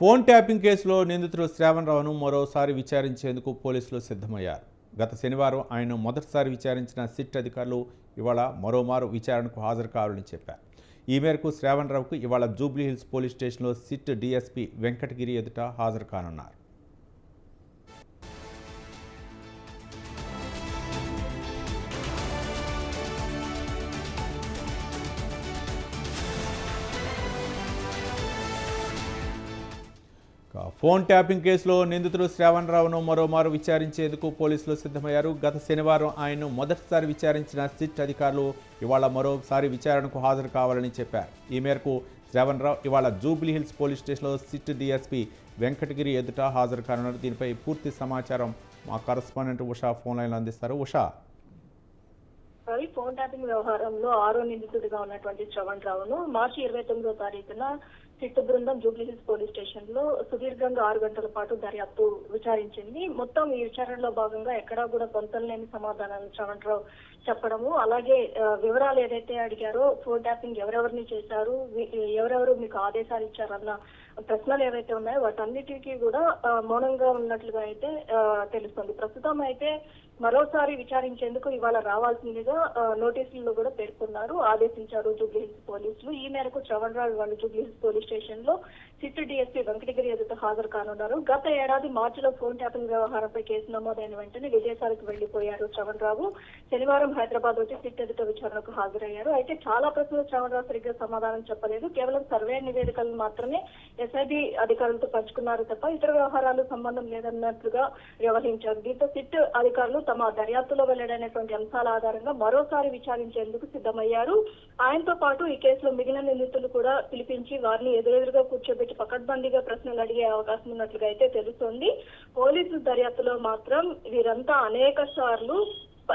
Phone tapping కేసులో నిందితుడు శ్రావణ్ రావును మరోసారి విచారించేందుకు పోలీసులు సిద్ధమయ్యారు. గత శనివారం ఆయన మొదటిసారి విచారించిన సిట్ అధికారులు ఇవాళ మరోమారు విచారణకు హాజరు కావాలని చెప్పారు. ఈ మేరకు శ్రావణ్ రావుకు ఇవాళ జూబ్లీహిల్స్ పోలీస్ స్టేషన్లో సిట్ డీఎస్పీ వెంకటగిరి ఎదుట హాజరు కానున్నారు. ఫోన్ ట్యాపింగ్ కేసులో నిందితుడు శ్రావణ్ రావును మరోమారు విచారించేందుకు పోలీసులు సిద్ధమయ్యారు. గత శనివారం ఆయన్ను మొదటిసారి విచారించిన సిట్ అధికారులు ఇవాళ మరోసారి విచారణకు హాజరు కావాలని చెప్పారు. ఈ మేరకు శ్రావణ్ రావు ఇవాళ జూబ్లీ హిల్స్ పోలీస్ స్టేషన్లో సిట్ డీఎస్పీ వెంకటగిరి ఎదుట హాజరు కానున్నారు. దీనిపై పూర్తి సమాచారం మా కరస్పాండెంట్ ఉషా ఫోన్ లైన్లో అందిస్తారు. ఉషా. ఫోన్ ట్యాపింగ్ వ్యవహారంలో ఆరో నిందితుడిగా ఉన్నటువంటి శ్రవణ్ రావును మార్చి ఇరవై తొమ్మిదో తారీఖున సిట్టు బృందం జూబ్లీహిల్స్ పోలీస్ స్టేషన్లో సుదీర్ఘంగా ఆరు గంటల పాటు దర్యాప్తు విచారించింది. మొత్తం ఈ విచారణలో భాగంగా ఎక్కడా కూడా పొంతం లేని సమాధానాలు శ్రవణ్ రావు చెప్పడము అలాగే వివరాలు ఏదైతే అడిగారో ఫోన్ ట్యాపింగ్ ఎవరెవరిని చేశారు ఎవరెవరు మీకు ఆదేశాలు ఇచ్చారన్న ప్రశ్నలు ఏవైతే ఉన్నాయో వాటన్నిటికీ కూడా మౌనంగా ఉన్నట్లుగా అయితే తెలుస్తుంది. ప్రస్తుతం అయితే మరోసారి విచారించేందుకు ఇవాళ రావాల్సిందిగా నోటీసుల్లో కూడా పేర్కొన్నారు. ఆదేశించారు జూబ్లీహిల్స్ పోలీసులు. ఈ మేరకు శ్రవణ్ రావు వాళ్ళు జూబ్లీహిల్స్ పోలీస్ స్టేషన్లో సిట్ డిఎస్పీ వెంకటగిరి ఎదుట హాజరు కానున్నారు. గత ఏడాది మార్చిలో ఫోన్ ట్యాపింగ్ వ్యవహారంపై కేసు నమోదైన వెంటనే విదేశాలకు వెళ్ళిపోయారు శ్రవణ్ రావు. శనివారం హైదరాబాద్ వచ్చి సిట్ ఎదుట విచారణకు హాజరయ్యారు. అయితే చాలా ప్రశ్నలు శ్రవణ్ రావు సరిగ్గా సమాధానం చెప్పలేదు. కేవలం సర్వే నివేదికలను మాత్రమే ఎస్ఐబి అధికారులతో పంచుకున్నారు తప్ప ఇతర వ్యవహారాలు సంబంధం లేదన్నట్లుగా వ్యవహరించారు. దీంతో సిట్ అధికారులు తమ దర్యాప్తులో వెల్లడైనటువంటి అంశాల ఆధారంగా మరోసారి విచారించేందుకు సిద్ధమయ్యారు. ఆయనతో పాటు ఈ కేసులో మిగిలిన నిందితులు కూడా పిలిపించి వారిని ఎదురెదురుగా కూర్చోబెట్టి పకడ్బందీగా ప్రశ్నలు అడిగే అవకాశం ఉన్నట్లుగా అయితే తెలుస్తోంది. పోలీసుల దర్యాప్తులో మాత్రం వీరంతా అనేక సార్లు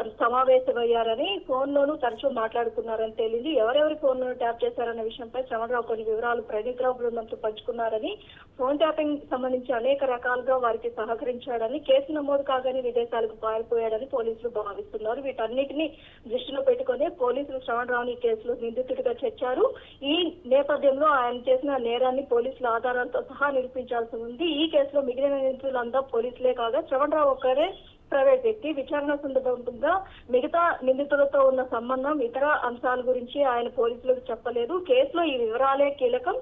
సమావేశమయ్యారని ఫోన్ లోను తరచూ మాట్లాడుకున్నారని తేలింది. ఎవరెవరి ఫోన్ను ట్యాప్ చేశారన్న విషయంపై శ్రవణరావు కొన్ని వివరాలు ప్రణీత్ రావు బృందంతో పంచుకున్నారని ఫోన్ ట్యాపింగ్ సంబంధించి అనేక రకాలుగా వారికి సహకరించాడని కేసు నమోదు కాగానే విదేశాలకు పారిపోయాడని పోలీసులు భావిస్తున్నారు. వీటన్నిటిని దృష్టిలో పెట్టుకుని పోలీసులు శ్రవణరావుని ఈ కేసులో నిందితుడిగా చేర్చారు. ఈ నేపథ్యంలో ఆయన చేసిన నేరాన్ని పోలీసుల ఆధారాలతో సహా నిరూపించాల్సి ఉంది. ఈ కేసులో మిగిలిన నిందితులంతా పోలీసులే కాగా శ్రవణరావు ఒక్కరే ప్రైవేట్ విచారణ సందర్భంగా మిగతా నిందితులతో ఉన్న సంబంధం ఇతర అంశాల గురించి ఆయన పోలీసులకు చెప్పలేదు. కేసులో ఈ వివరాలే కీలకం.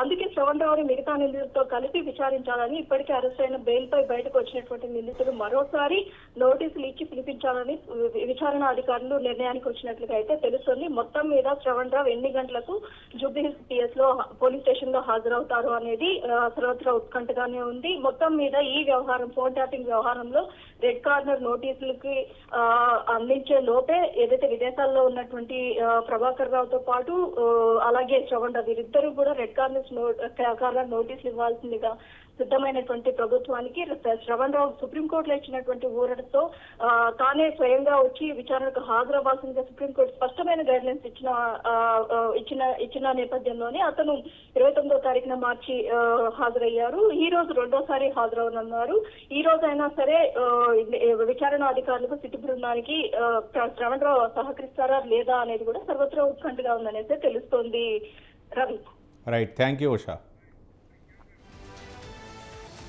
అందుకే శ్రవణ్ రావుని మిగతా నిందితులతో కలిపి విచారించాలని ఇప్పటికే అరెస్ట్ అయిన బెయిల్ పై బయటకు వచ్చినటువంటి నిందితులు మరోసారి నోటీసులు ఇచ్చి పిలిపించాలని విచారణ అధికారులు నిర్ణయానికి వచ్చినట్లుగా అయితే తెలుస్తుంది. మొత్తం మీద శ్రవణ్ రావు ఎన్ని గంటలకు జూబ్లీహిల్స్ పిఎస్లో పోలీస్ స్టేషన్లో హాజరవుతారు అనేది సర్వత్రా ఉత్కంఠగానే ఉంది. మొత్తం మీద ఈ వ్యవహారం ఫోన్ ట్యాపింగ్ వ్యవహారంలో రెడ్ కార్నర్ నోటీసులకి ఆ, అందించే లోపే ఏదైతే విదేశాల్లో ఉన్నటువంటి ప్రభాకర్ ప్రభాకర్ రావుతో పాటు అలాగే శ్రవణ్ రావు వీరిద్దరూ కూడా రెడ్ కార్నర్ కార్నర్ నోటీసులు ఇవ్వాల్సిందిగా సిద్ధమైనటువంటి ప్రభుత్వానికి శ్రవణ్ రావు సుప్రీంకోర్టులో ఇచ్చినటువంటి ఊరటతో ఆ, తానే స్వయంగా వచ్చి విచారణకు హాజరవ్వాల్సిందిగా సుప్రీంకోర్టు గైడ్లైన్స్ ఇచ్చిన ఇచ్చిన ఇచ్చిన నేపథ్యంలోనే అతను ఇరవై తొమ్మిదో తారీఖున మార్చి హాజరయ్యారు. ఈ రోజు రెండోసారి హాజరవనున్నారు. ఈ రోజు అయినా సరే విచారణ అధికారులకు సిటీ బృందానికి శ్రవణరావు సహకరిస్తారా లేదా అనేది కూడా సర్వత్రా ఉత్కంఠగా ఉందనేసి తెలుస్తోంది Ravi. Right thank you Usha